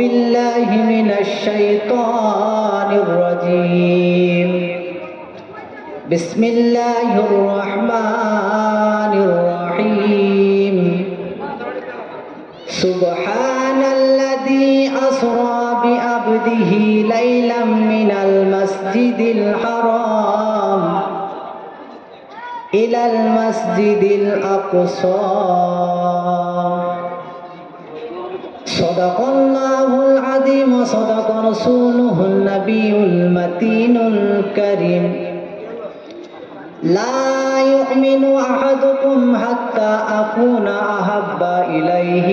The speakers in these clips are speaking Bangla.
بالله من الشيطان الرجيم. بسم الله الرحمن الرحيم. سبحان الذي أسرى بعبده ليلا من المسجد الحرام إلى المسجد الأقصى. صدق الله العظيم صدق رسوله النبي المتين الكريم. لا يؤمن أحدكم حتى أكون أحب إليه.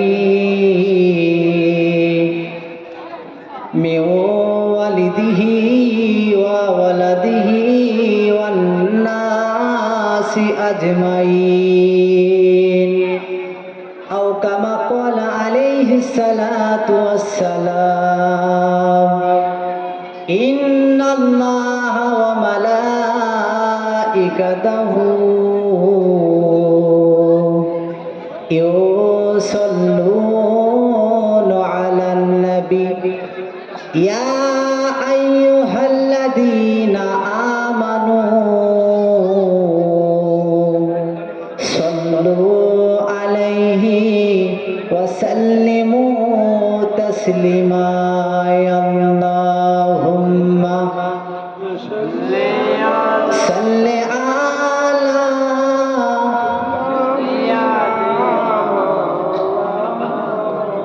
من والده وولده والناس أجمعين. الصلاة والسلام إن الله وملائكته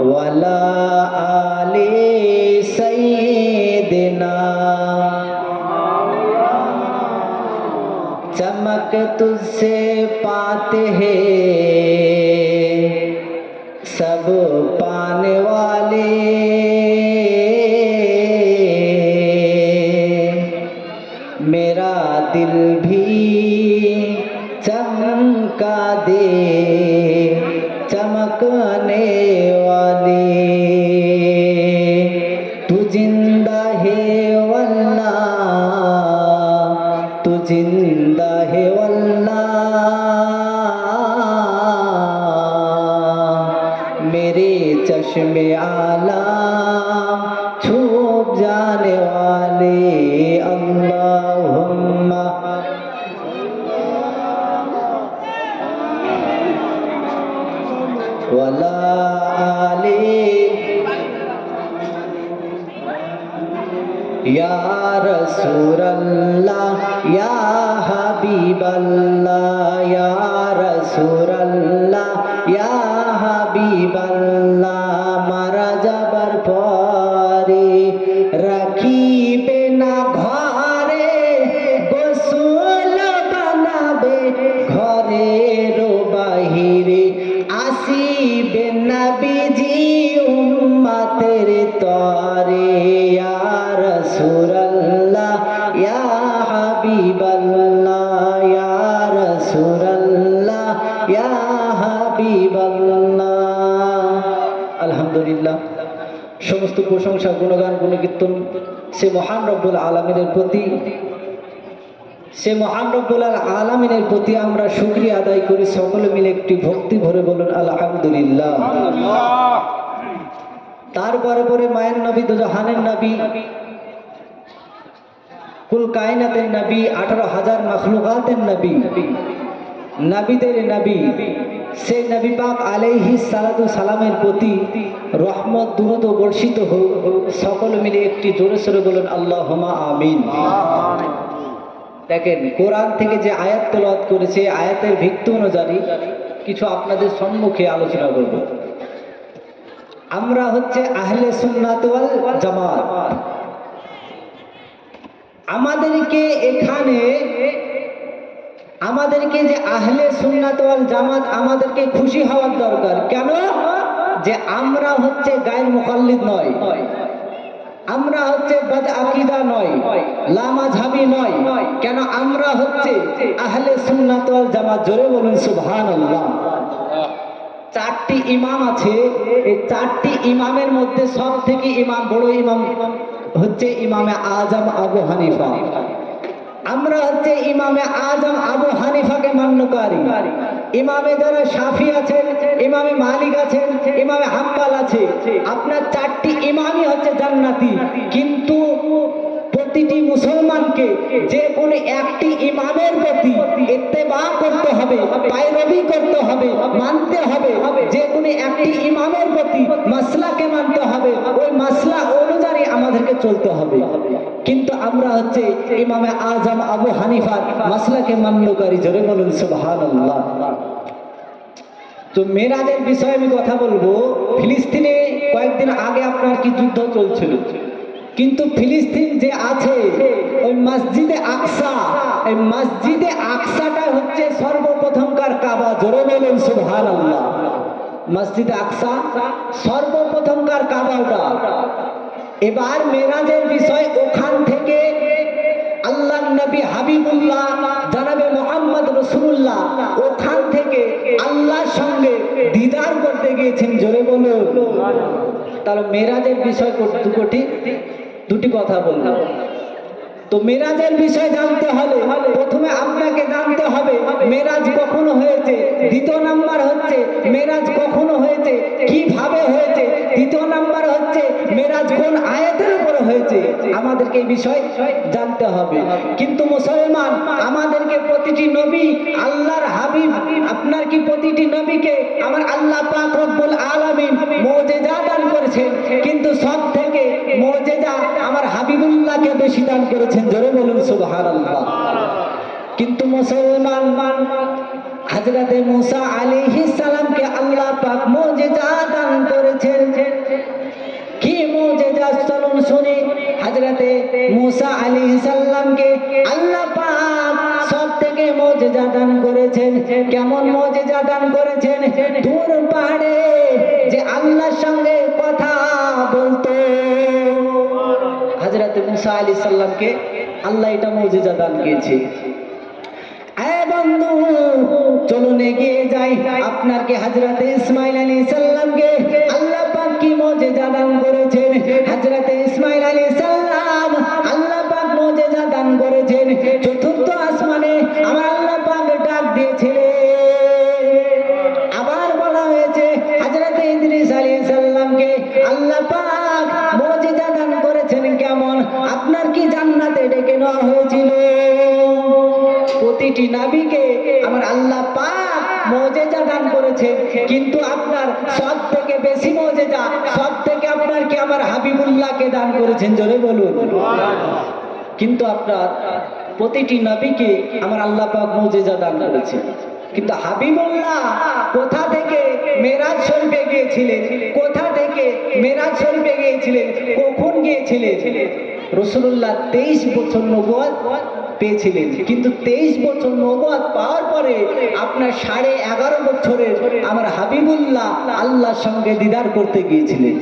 वला आले सैदना चमक तुझसे पाते हैं। सब पाने वाले রে চশমে আলাম ছুপ জানে ওয়ালে আল্লাহুম্মা। ওয়ালা আলী। ইয়া রাসূলুল্লাহ ইয়া হাবিবাল্লাহ। আসিবে না বিজি উম্মাতের তরে সমস্ত প্রশংসা গুণগান গুণকীর্তন সে মহান রব্বুল আলমিনের প্রতি সে মহান রব্বুল আলমিনের প্রতি আমরা শুক্রিয়া আদায় করি। সকলে মিলে একটি ভক্তি ভরে বলুন, আলহামদুলিল্লাহ। তারপরে পরে মায়ের নবী তো জাহানের নবী, কুল কায়নাতের নবী, আঠারো হাজার মখলুকাতের নবী, নবীদের নবী সেই নবী পাক আলাইহি সালাদু সালামের প্রতি রহমত দুরুদ বর্ষিত হোক। সকল মিলে একটি জোরে সোরে বলুন আল্লাহ আমিন। দেখেন, কোরআন থেকে যে আয়াত তেলাওয়াত করেছে আয়াতের ভিত্তি অনুযায়ী কিছু আপনাদের সম্মুখে আলোচনা করব। আমরা হচ্ছে আহলে সুন্নাত ওয়াল জামাত। আমাদেরকে এখানে, আমাদেরকে যে আহলে সুন্নাত ওয়াল জামাত আমাদেরকে খুশি হওয়ার দরকার। কেন? যে আমরা হচ্ছে গায়ের মুকাল্লিদ নয়। আমরা হচ্ছে বদ আকিদা নয় লামাঝাবি নয়, কেন আমরা হচ্ছে আহলে সুন্নাত ওয়াল জামাত জোরে বলুন সুবহানাল্লাহ। চারটি ইমাম আছে, এই চারটি ইমামের মধ্যে সব থেকে ইমাম বড় ইমাম হচ্ছে ইমামে আজম আবু হানিফা। আমরা হচ্ছে ইমামে আজম আবু হানিফাকে মান্যকারী ইমামে যারা সাফি আছেন, ইমামে মালিক আছেন, ইমামে হাম্বাল আছে। আপনার চারটি ইমামই হচ্ছে জান্নাতি। কিন্তু প্রতিটি মুসলমানকে যে কোনো একটি ইমামের প্রতি ইত্তেবা করতে হবে, পায়রবি করতে হবে, মানতে হবে। যে কোনো একটি ইমামের প্রতি মাসলাকে মানতে হবে। ওই মাসলা অনুযায়ী আমাদেরকে চলতে হবে। কিন্তু আমরা হচ্ছে ইমামে আজম আবু হানিফার মাসলাকে মান্যকারী জোরে বলুন, সুবহানাল্লাহ। তো মেরাজের বিষয়ে আমি কথা বলব, ফিলিস্তিনে কয়েকদিন আগে আপনার কি যুদ্ধ চলছিল? কিন্তু ফিলিস্তিন যে আছে, ওই মসজিদে আকসা, এই মসজিদে আকসাটা হচ্ছে সর্বপ্রথমকার কাবা, জোরে বলুন সুবহান আল্লাহ মসজিদে আকসা সর্বপ্রথমকার কাবা ওটা? এবার মেরাজের বিষয় ওখান থেকে আল্লাহ নবী হাবিবুল্লাহ, জানাবে মোহাম্মদ রসুল্লাহ, ওখান থেকে আল্লাহর সঙ্গে দিদার করতে গিয়েছেন, জোরে বল তাহলে মেরাজের বিষয় দুটি দুটি কথা বলব। তো মেরাজের বিষয় জানতে হলে প্রথমে আপনাকে জানতে হবে, মেরাজ কখনো হয়েছে? দ্বিতীয় নাম্বার হচ্ছে, মেরাজ কখনো হয়েছে? কীভাবে হয়েছে? তৃতীয় নাম্বার হচ্ছে, মেরাজ কোন আয়াতের উপরে হয়েছে? আমাদেরকে এই বিষয় জানতে হবে। কিন্তু মুসলমান, আমাদেরকে প্রতিটি নবী আল্লাহর হাবিব, আপনার কি প্রতিটি নবীকে আমার আল্লাহ পাক রব্বুল আলামিন মুজিজা দান করেছেন? কিন্তু সব থেকে আমার হাবিবুল্লাহকে বেশি দান করেছেন? জোরে বলুন, সুবহানাল্লাহ। কিন্তু মুসলমান হযরতে মুসা আলাইহিস সালামকে আল্লাহ পাক মুজিজা দান করেছেন। কি মুজিজা চলুন শুনি। হযরতে মুসা আলাইহিস সালামকে আল্লাহ পাক সব থেকে মুজিজা দান করেছেন। কেমন মুজিজা দান করেছেন? হযরতে সাল্লামকে আল্লাহ এটা মজিজা দান বন্ধু, চলুন এগিয়ে যাই। আপনার কি হাজরাতে ইসমাইল আলী সালামকে দান করেছেন কিন্তু আপনার সব থেকে বেশি মজেজা সব থেকে আপনার কি আমার হাবিবুল্লাহকে দান করেছেন, জোরে বলুন। কিন্তু আপনার প্রতিটি নবীকে আমার আল্লাহ পাক মজেজা দান করেছে কিন্তু হাবিবুল্লাহ কোথা থেকে মেরাজ শরীফে গিয়েছিলেন? কোথা থেকে মেরাজ শরীফে গিয়েছিলেন? কখন গিয়েছিলেন? রসুল্লাহ তেইশ বছর নবুয়াদ পেয়েছিলেন। কিন্তু তেইশ বছর নবুয়াদ পাওয়ার পরে আপনার সাড়ে এগারো বছরের আমার হাবিবুল্লাহ আল্লাহর সঙ্গে দিদার করতে গিয়েছিলেন।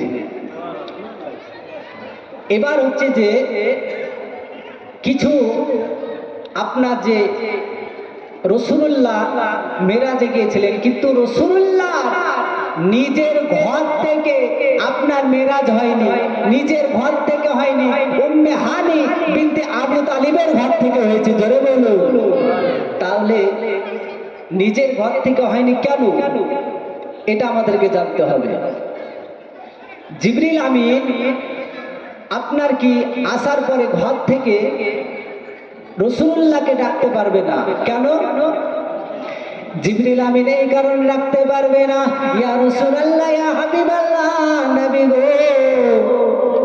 এবার হচ্ছে যে কিছু আপনার যে রসুল্লাহ মেরাজে গিয়েছিলেন, কিন্তু রসুল্লাহ নিজের ঘর থেকে আপনার মেরাজ হয়নি, নিজের ঘর থেকে হয়নি। উম্মে হানি বিনতে আবু তালিবের ঘর থেকে হয়েছে ধরে বলুন। তাহলে নিজের ঘর থেকে হয়নি কেন? এটা আমাদেরকে জানতে হবে। জিবরিল আমিন আপনার কি আসার পরে ঘর থেকে রসুল্লাহকে ডাকতে পারবে না? কেন? জিবরিল আমিন এই কারণে ডাকতে পারবে না। ইয়া রসুলাল্লাহ, ইয়া হাবিবাল্লাহ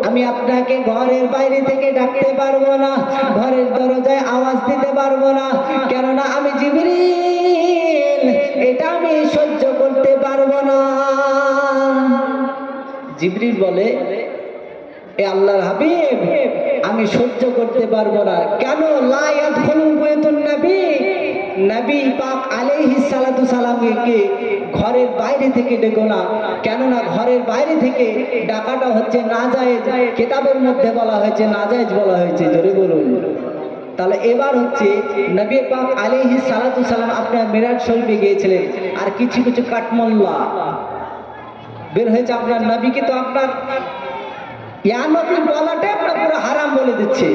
আমি আপনাকে ঘরের বাইরে থেকে ডাকতে পারব না, ঘরের দরজায় আওয়াজ দিতে পারব না, কেননা আমি জিবরিল, এটা আমি সহ্য করতে পারব না। জিবরিল বলে, এ আল্লাহর হাবিব, আমি সহ্য করতে পারব না। কেন? লায়াত হলু বৈতুন নবী। নবী পাক আলাইহিস সালাতু সালামকে ঘরের বাইরে থেকে ডেকো না। কেননা ঘরের বাইরে থেকে ডাকাটা হচ্ছে নাজায়েজ। কিতাবের মধ্যে বলা হয়েছে, নাজায়েজ বলা হয়েছে। জোরে বলুন। তাহলে এবার হচ্ছে নবী পাক আলাইহিস সালাতু সালাম আপনার মিরাজ শরীফে গিয়েছিলেন। আর কিছু কিছু কাটমল্লা বের হয়েছে আপনার নবীকে তো আপনার ইয়া বলাটাই আপনার পুরো হারাম বলে দিচ্ছে।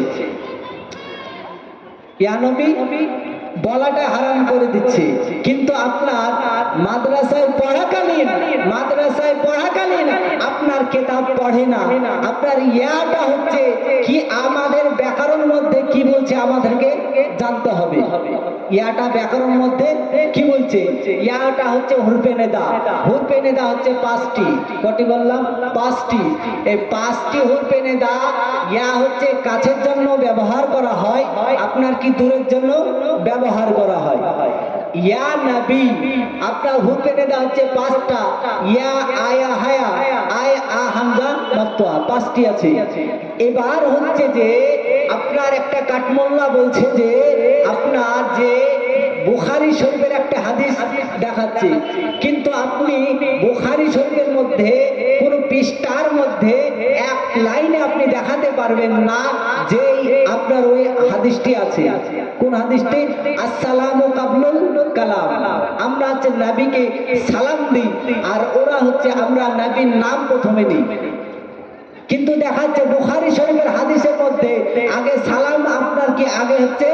ইয়া বলাটা হারাম করে দিচ্ছে। কিন্তু আপনার মাদ্রাসায় পড়াকালীন মাদ্রাসায় পড়াকালীন আপনার কেতাব পড়ে না। আপনার ইয়াটা হচ্ছে কি আমাদের ব্যাকরণ মধ্যে কি বলছে আমাদেরকে জানতে হবে। ইয়াটা ব্যাকরণ মধ্যে কি বলছে? ইয়াটা হচ্ছে হুরপে নেদা। নেদা হচ্ছে পাঁচটি। কটি বললাম? পাঁচটি। এই পাঁচটি হুরপে নেদা ইয়া হচ্ছে কাছের জন্য ব্যবহার করা হয়, আপনার কি দূরের জন্য ব্যবহার করা হয়? ইয়া আপনার হচ্ছে পাঁচটা। ইয়া আয়া হায়া, আয় আ হামজা পাঁচটি আছে। এবার হচ্ছে যে আপনার একটা কাঠমোল্লা বলছে যে আপনার যে বুখারি শরীফের একটা হাদিস দেখাচ্ছে। কিন্তু আপনি বুখারি শরীফের মধ্যে কোন পৃষ্ঠার মধ্যে এক লাইনে আপনি দেখাতে পারবেন না যে আপনার ওই হাদিসটি আছে। কোন হাদিসটি? আসসালামু কাবলুল কালাম। আমরা হচ্ছে নবীকে সালাম দিই, আর ওরা হচ্ছে আমরা নবীর নাম প্রথমে নিই। কিন্তু দেখা যাচ্ছে বুখারি শরীফের হাদিসের মধ্যে আগে সালাম, আপনার কি আগে হচ্ছে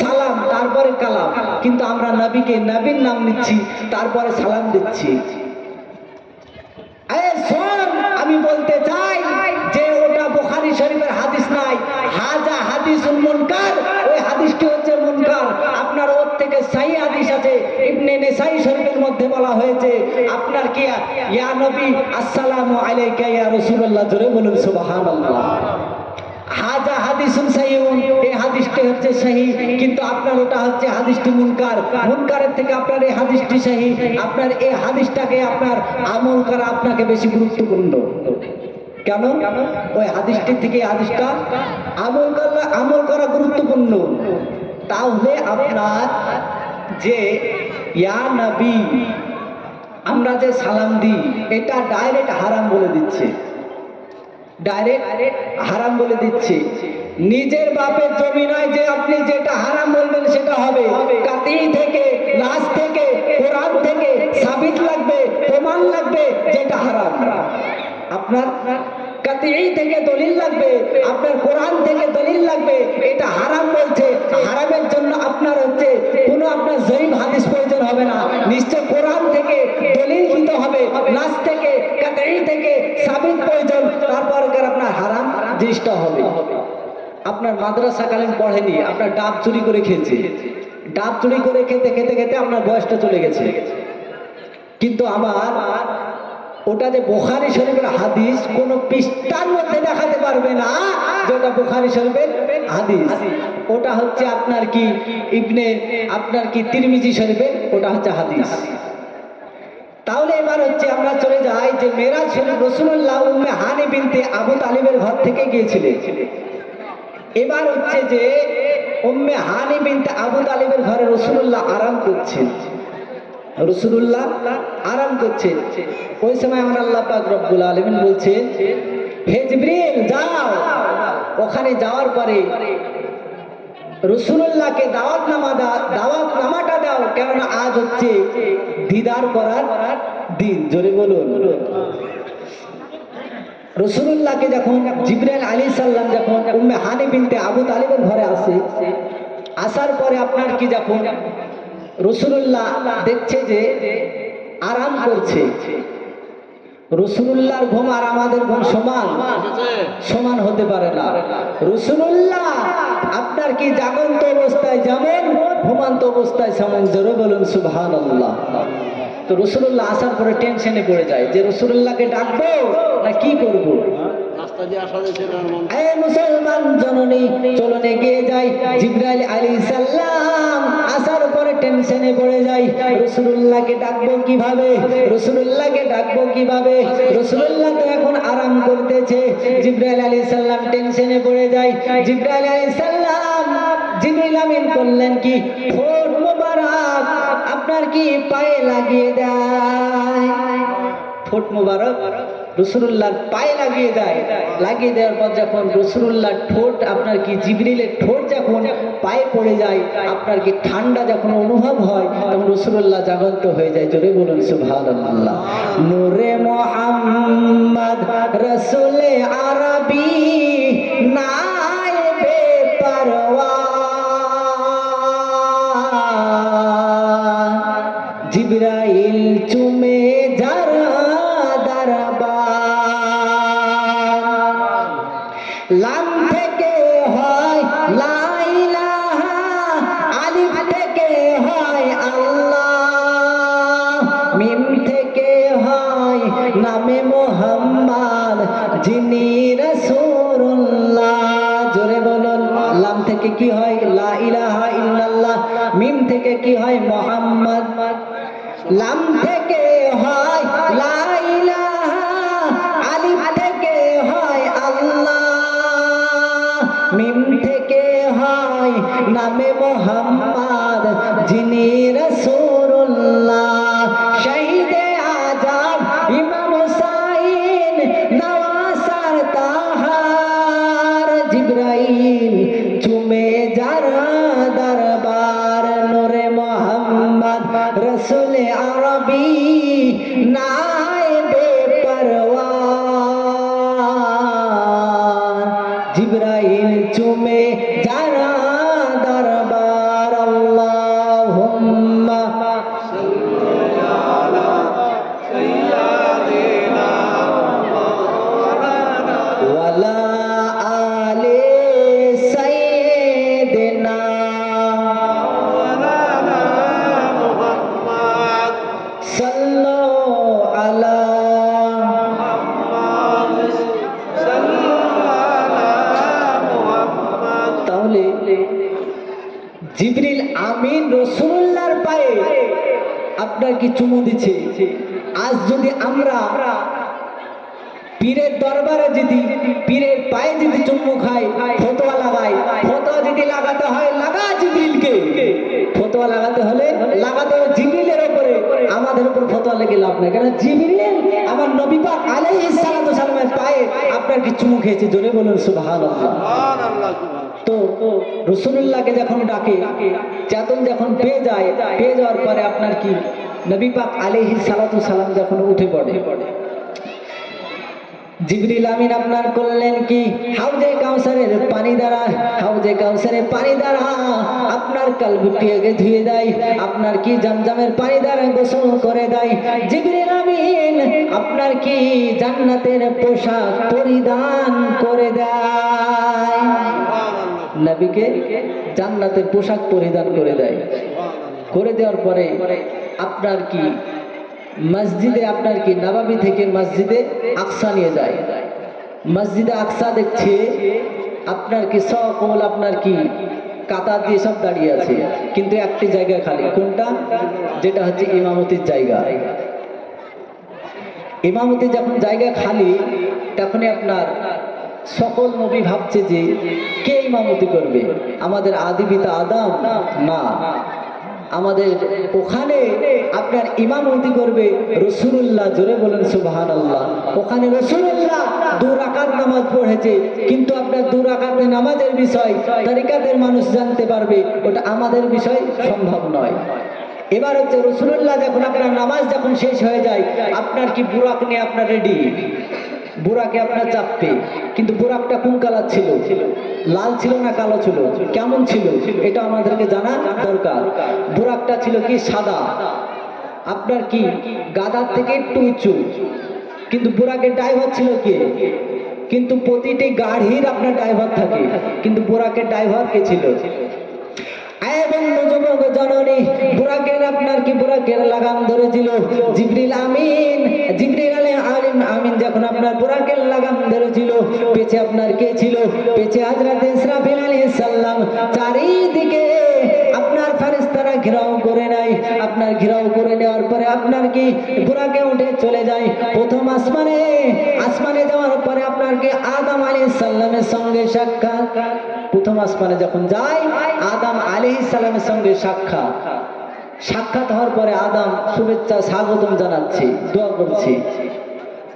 সালাম, তারপরে কালাম। কিন্তু আমরা নবীকে নবীর নাম নিচ্ছি, তারপরে সালাম দিচ্ছি। আমি বলতে চাই বুখারি শরীফের হাদিস নাই। হাজা হাদিসুল মুনকার, ওই হাদিসটি হচ্ছে মুনকার। আপনার ওর থেকে সাহি হাদিস আছে, ইবনে নেসাই শরীফের মধ্যে বলা হয়েছে। আপনার কি ইয়া নবী, আসসালামু আলাইকা ইয়া রাসূলুল্লাহ, জোরে বলুন, সুবহানাল্লাহ। হাজা হাদিসুন সাহিউন এই হাদিসটি হচ্ছে সহি, কিন্তু আপনার ওটা হচ্ছে হাদিসটি মুনকার। মুনকারের থেকে আপনার এই হাদিসটি সহি। আপনার এই হাদিসটাকে আপনার আমল করা আপনাকে বেশি গুরুত্বপূর্ণ। কেন ওই হাদিসটি থেকে হাদিসটা আমল করা আমল করা গুরুত্বপূর্ণ। তাহলে আপনার যে আমরা যে সালাম দিই, এটা ডাইরেক্ট হারাম বলে দিচ্ছে। ডাইরেক্ট হারাম বলে দিচ্ছে। নিজের বাপের জমি নয় যে আপনি যেটা হারাম বলবেন সেটা হবে। কাতি থেকে লাশ থেকে কোরআন থেকে সাবিত লাগবে প্রমাণ লাগবে যেটা হারাম আপনার থেকে দলিল লাগবে, আপনার কোরআন থেকে দলিল লাগবে, এটা হারাম বলছে। হারামের জন্য আপনার হচ্ছে কোনো আপনার জয়ীব হাদিস প্রয়োজন হবে না। নিশ্চয় কোরআন থেকে দলিল দিতে হবে নাচ থেকে, কাতাই থেকে সাবিত প্রয়োজন, তারপর আপনার হারাম জিনিসটা হবে। আপনার মাদ্রাসাকালীন পড়েনি, আপনার ডাব চুরি করে খেয়েছে। ডাব চুরি করে খেতে খেতে খেতে আপনার বয়সটা চলে গেছে। কিন্তু আমার ওটা যে বোখারি শরীফের হাদিস, কোন পৃষ্ঠার মধ্যে দেখাতে পারবে না যেটা বোখারি শরীফের হাদিস। ওটা হচ্ছে আপনার কি, ইবনে, আপনার কি তিরমিজি শরীফের, ওটা হচ্ছে হাদিস। তাহলে এবার হচ্ছে আমরা চলে যাই যে মেরাজ শরীফ রসুল্লাহ উম্মে হানি বিনতে আবু তালিবের ঘর থেকে গিয়েছিলেন। এবার হচ্ছে যে উম্মে হানি বিনতে আবু তালিবের ঘরে রসুল্লাহ আরাম করছেন। রসুল্লাহ আরাম করছেন। ওই সময় আমার আল্লাহ পাক রব্বুল আলমিন বলছেন, হে যাও। ওখানে যাওয়ার পরে রসুল্লাহকে দাওয়াত নামা দাওয়াত নামাটা দাও, কেননা আজ হচ্ছে দিদার করার দিন, জোরে বলুন। রসুল্লাহকে যখন জিব্রাইল আলী সাল্লাম যখন উম্মে হানি বিনতে আবু তালিবের ঘরে আসে, আসার পরে আপনার কি যখন রসুল্লাহ দেখছে যে আরাম করছে। রসুল্লাহর ঘুম আর আমাদের ঘুম সমান। সমান হতে পারে না। রসুল্লাহ আপনার কি জাগন্ত অবস্থায় যেমন ঘুমান্ত অবস্থায় সেমন জোরে বলুন সুবহান আল্লাহ তো রসুল্লাহ আসার পরে টেনশনে পড়ে যায় যে রসুল্লাহকে ডাকবো না কি করব? এ মুসলমান জননী, চলন পড়ে যায় জিব্রাইল আলী সাল্লাম করলেন কি, ফোন মোবাইল আপনার কি পায়ে লাগিয়ে দেয়? ঠোঁট মোবারক? রসুল্লাহর পায়ে লাগিয়ে দেয়। লাগিয়ে দেওয়ার পর যখন রসুল্লাহর ঠোঁট আপনার কি জিবরিলের ঠোঁট যখন পায়ে পড়ে যায়, আপনার কি ঠান্ডা যখন অনুভব হয়, তখন রসুল্লাহ জাগন্ত হয়ে যায়। জোরে বলুন সুভাল্লাহ মোহাম্মদ, রসুলে আরবি নাইবে কি হয়? লা ইলাহা ইল্লাল্লাহ। মিম থেকে কি হয়? মোহাম্মদ। লাম থেকে হয় লা ইলাহা। আলিফ থেকে হয় আল্লাহ। মিম থেকে হয় নামে মোহাম্মদ, যিনি জিবরিল আমিন রসুল্লাহর পায়ে আপনার কি চুমু দিচ্ছে? আজ যদি আমরা পীরের দরবারে যদি, পীরের পায়ে যদি চুম্মু খাই, ফতোয়া লাগাই, ফতোয়া যদি লাগাতে হয়, লাগা জিবরিলকে। ফতোয়া লাগাতে হলে লাগাতে হবে জিবরিলের উপরে আমাদের উপর ফতোয়া লেগে লাভ নাই। কারণ জিবরিল আমার নবী পাক আলাইহিস সালাতু সালামের পায়ে আপনার কি চুমু খেয়েছে? জোরে বলুন সুবহানাল্লাহ সুবহানাল্লাহ। তো রসুল্লাহকে যখন ডাকে চেতন যখন পেয়ে যায়, পেয়ে যাওয়ার পরে আপনার কি? নবী পাক আলাইহি সালাতু সালাম যখন উঠে পড়ে। জিবরিল আমিন আপনার করলেন কি? হাউজে কাউসারের পানি দ্বারা, হাউজে কাউসারের পানি দ্বারা আপনার ধুয়ে দেয়, আপনার কি জামজামের পানি দ্বারা গোসল করে দেয়? জিবরিল আমিন আপনার কি জান্নাতের পোশাক পরিধান করে দেয়? নবীকে জান্নাতের পোশাক পরিধান করে দেয়। করে দেওয়ার পরে আপনার কি মসজিদে, আপনার কি নবাবি থেকে মসজিদে আকসা নিয়ে যায়? মসজিদে আকসা দেখছে আপনার কি সকল আপনার কি কাতার দিয়ে সব দাঁড়িয়ে আছে। কিন্তু একটি জায়গা খালি, কোনটা? যেটা হচ্ছে ইমামতির জায়গা। ইমামতি যখন জায়গা খালি, তখনই আপনার সকল নবী ভাবছে যে কে ইমামতি করবে? আমাদের আদি পিতা আদম? না। আমাদের ওখানে আপনার ইমামতি করবে রসুল্লাহ জোরে বলেন সুবাহান আল্লাহ ওখানে রসুল্লাহ দু রাকাত নামাজ পড়েছে। কিন্তু আপনার দু রাকাতে নামাজের বিষয়, তরিকাতের মানুষ জানতে পারবে, ওটা আমাদের বিষয় সম্ভব নয়। এবার হচ্ছে রসুল্লাহ যখন আপনার নামাজ যখন শেষ হয়ে যায়, আপনার কি বুরাক নিয়ে আপনার রেডি বুরাকে আপনার চাপবে কিন্তু বুরাকটা কোন কালার ছিল? লাল ছিল না কালো ছিল? কেমন ছিল? এটা আমাদেরকে জানা দরকার। বুরাকটা ছিল কি সাদা? আপনার কি গাদার থেকে একটু উঁচু? কিন্তু বুরাকের ড্রাইভার ছিল কে? কিন্তু প্রতিটি গাড়ির আপনার ড্রাইভার থাকে। কিন্তু বুরাকের ড্রাইভার কে ছিল? জননী বুরাকের আপনার কি বুরাকের লাগাম ধরেছিল? জিবরিল আমিন, জিবরিল আলিম আমিন, যখন আপনার বুরাকের লাগাম ধরেছিল, পেছে আপনার কে ছিল? পেছে হযরত ইসরাফিল আলাইহিস সালাম। চারিদিকে আপনার ফেরেশতারা ঘেরাও করে নাই আপনার ঘেরাও করে নেওয়ার পরে আপনার কি বুরাকে উঠে চলে যায়? প্রথম আসমানে আসমানে যাওয়ার পরে আপনার কি আদম আলাইহিস সালামের সঙ্গে সাক্ষাৎ? প্রথম আসমানে যখন যায়, আদম আলাইহিস সালামের সঙ্গে সাক্ষাৎ। সাক্ষাৎ হওয়ার পরে আদাম শুভেচ্ছা স্বাগতম জানাচ্ছে, দোয়া করছে।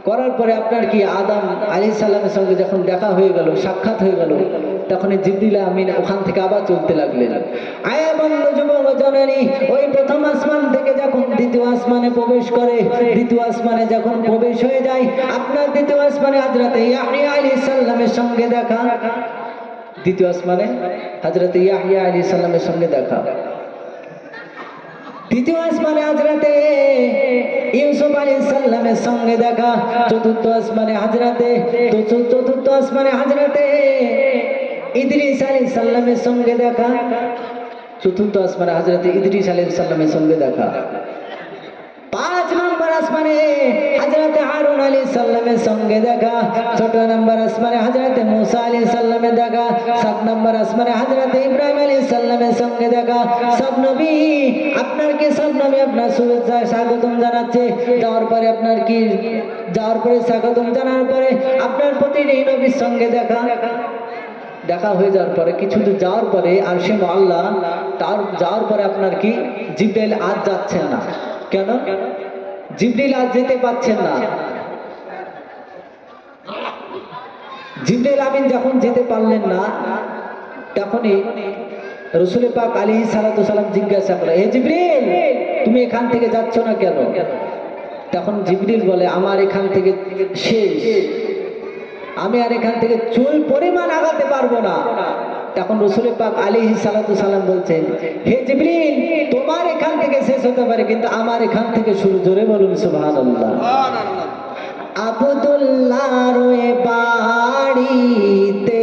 করার পরে আপনার কি আদাম আলী সাল্লামের সঙ্গে যখন দেখা হয়ে গেল, সাক্ষাৎ হয়ে গেল, তখন জিবরিল আমিন ওখান থেকে আবার চলতে লাগলেন। ওই প্রথম আসমান থেকে যখন দ্বিতীয় আসমানে প্রবেশ করে, দ্বিতীয় আসমানে যখন প্রবেশ হয়ে যায়, আপনার দ্বিতীয় আসমানে হাজরাতে ইয়াহিয়া আলী সাল্লামের সঙ্গে দেখা। দ্বিতীয় আসমানে হাজরাতে ইয়াহিয়া আলী সাল্লামের সঙ্গে দেখা। তৃতীয় আসমানে হাজরাতে ইউসুফ আলী সাল্লামের সঙ্গে দেখা, চতুর্থ আসমানে হাজরাতে, চতুর্থ আসমানে হাজরাতে ইদ্রিস আলী সাল্লামের সঙ্গে দেখা, চতুর্থ আসমানে হাজরাতে ইদ্রিস আলী সাল্লামের সঙ্গে দেখা। পাঁচ নম্বর আসমানে হাজরাতে হারুন আলী সাল্লামের সঙ্গে দেখা। ছোট নম্বর আসমানে হাজরাতে মুসা আলী সাল্লামের দেখা। সাত নম্বর আসমানে হাজরাতে ইব্রাহিম আলী সাল্লামের সঙ্গে দেখা। সব নবী, আপনার কি সব নবী? আপনার শুভেচ্ছা, স্বাগতম জানাচ্ছে। যাওয়ার পরে আপনার কি? যাওয়ার পরে স্বাগতম জানার পরে আপনার প্রতিটি নবীর সঙ্গে দেখা। দেখা হয়ে যাওয়ার পরে, কিছু দূর যাওয়ার পরে আর সে আল্লাহ তার যাওয়ার পরে আপনার কি? জিব্রাইল আজ যাচ্ছেন না। কেন? জিব্রিল আর যেতে পাচ্ছেন না। জিব্রাইল আমিন যখন যেতে পারলেন না, তখনই রসুল পাক আলী সালাম জিজ্ঞাসা করে হে জিব্রিল, তুমি এখান থেকে যাচ্ছ না কেন? তখন জিব্রিল বলে, আমার এখান থেকে শেষ। আমি আর এখান থেকে চুল পরিমাণ আগাতে পারব না। তখন রসুল পাক আলী সালাম বলছেন হে জিবরিল তোমার এখান থেকে শেষ হতে পারে কিন্তু আমার এখান থেকে শুরু জোরে বলুন সুভান আবদুল্লাহ রয়ে বাড়িতে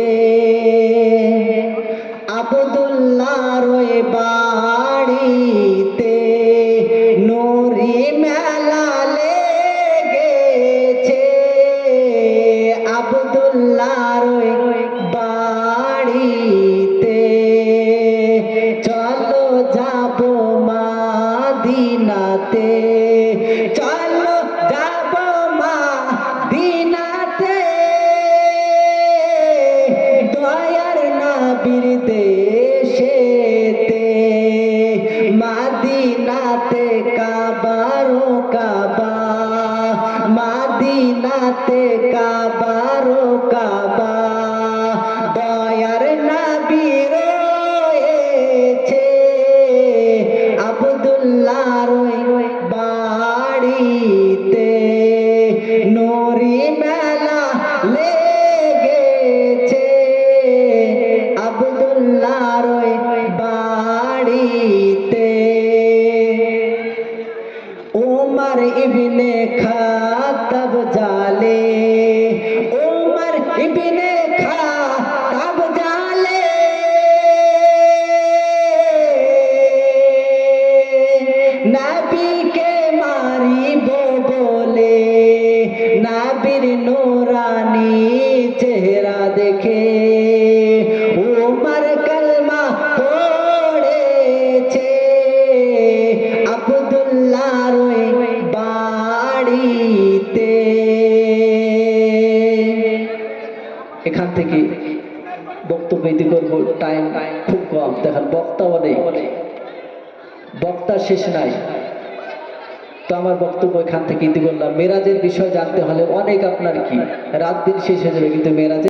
শেষ নাই। তো আমার বক্তব্য এখান থেকে ইতি করলাম। মেরাজের বিষয় জানতে হলে অনেক আপনার কি? রাত দিন শেষ হয়ে যাবে, কিন্তু মেরাজের